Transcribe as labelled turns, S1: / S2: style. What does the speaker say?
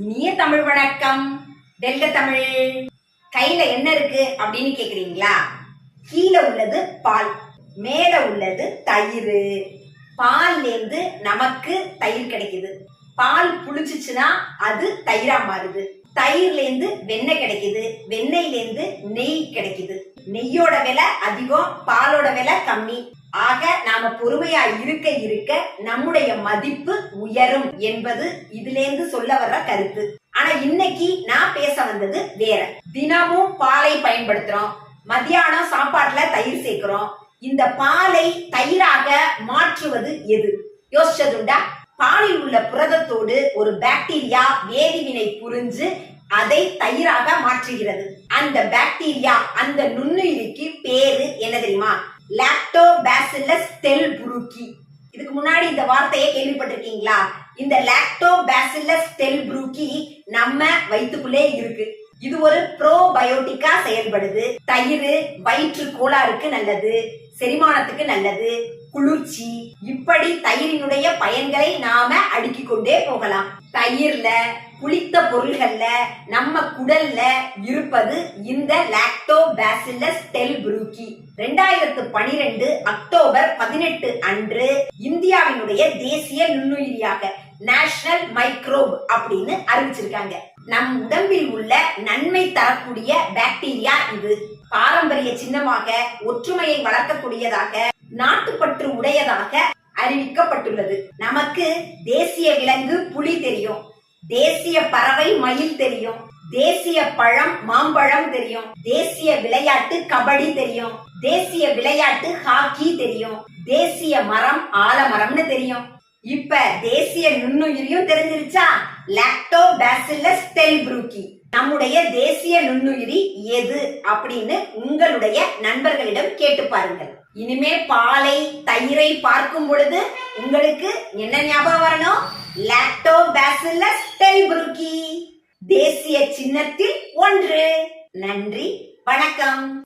S1: இனிய தமிழ் வணக்கம். டெல்ல தமிழ். கையில என்ன இருக்கு அப்படின்னு கேக்குறீங்களா? கீழே உள்ளது பால் மேல உள்ளது தயிர். பால்லேருந்து நமக்கு தயிர் கிடைக்குது. பால் புளிச்சிச்சுன்னா அது தயிரா மாறுது. தயிர்ல இருந்து வெண்ணெய் கிடைக்குது. வெண்ணெயிலேருந்து நெய் கிடைக்குது. நெய்யோட விலை அதிகம் பாலோட விலை கம்மி. ஆக நாம பொறுமையா இருக்க இருக்க நம்முடைய மதிப்பு உயரும் என்பது இதுலேருந்து சொல்ல வர்ற கருத்து. ஆனா இன்னைக்கு நான் பேச வந்தது வேற. தினமும் பாலை பயன்படுத்துறோம். மத்தியானம் சாப்பாட்டுல தயிர் சேர்க்கிறோம். இந்த பாலை தயிராக மாற்றுவது எது? யோசிச்சதுண்டா? பாலில் உள்ள புரதத்தோடு ஒரு பாக்டீரியா வேதிவினை புரிஞ்சு அதை தயிராக மாற்றுகிறது. அந்த பாக்டீரியா அந்த நுண்ணுயிரிக்கு பேரு என்ன தெரியுமா? லாக்டோபாசில்லஸ் தெல் புரூக்கி இதுக்கு முன்னாடி இந்த வார்த்தையை கேள்விப்பட்டிருக்கீங்களா? இந்த லாக்டோபாசில்லஸ் தெல் புரூக்கி நம்ம வயிற்றுக்குள்ளே இருக்கு. இது ஒரு ப்ரோபயோட்டிக்கா செயல்படுது. தயிர் வயிற்று கோளாறுக்கு நல்லது. செரிமானத்துக்கு நல்லது. குளிர்ச்சி. இப்படி தயிரினுடைய பயன்களை நாம அடுக்கி கொண்டே போகலாம். தயிர்ல புளித்த பொருள்கள்ல நம்ம குடல்ல இருப்பது இந்த லாக்டோபாசில்லஸ் டெல் புரூக்கி ரெண்டாயிரத்து பனிரெண்டு அக்டோபர் பதினெட்டு அன்று இந்தியாவினுடைய தேசிய நுண்ணுயிரியாக நேஷனல் மைக்ரோப் அப்படின்னு அறிவிச்சிருக்காங்க. நம் உடம்பில் உள்ள நன்மை தரக்கூடிய பாக்டீரியா இது. பாரம்பரிய சின்னமாக ஒற்றுமையை வளர்க்கக்கூடியதாக நாட்டுப்பற்று உடையதாக அறிவிக்கப்பட்டுள்ளது. நமக்கு தேசிய விலங்கு புலி தெரியும். தேசிய பறவை மயில் தெரியும். தேசிய பழம் மாம்பழம் தெரியும். தேசிய விளையாட்டு கபடி தெரியும். தேசிய விளையாட்டு ஹாக்கி தெரியும். தேசிய மரம் ஆலமரம்னு தெரியும். இப்ப தேசிய நுண்ணுயிரியும் தெரிஞ்சிருச்சா? லாக்டோபாசில்லஸ் டெல்ப்ரூக்கி நம்முடைய தேசிய நுண்ணுயிரி எது அப்படின்னு உங்களுடைய நண்பர்களிடம் கேட்டு பாருங்கள். இனிமே பாலை தயிரை பார்க்கும் பொழுது உங்களுக்கு என்ன ஞாபகம் வரணும்? லாக்டோபாசிலஸ் டெல்புருக்கி தேசிய சின்னத்தில் ஒன்று. நன்றி வணக்கம்.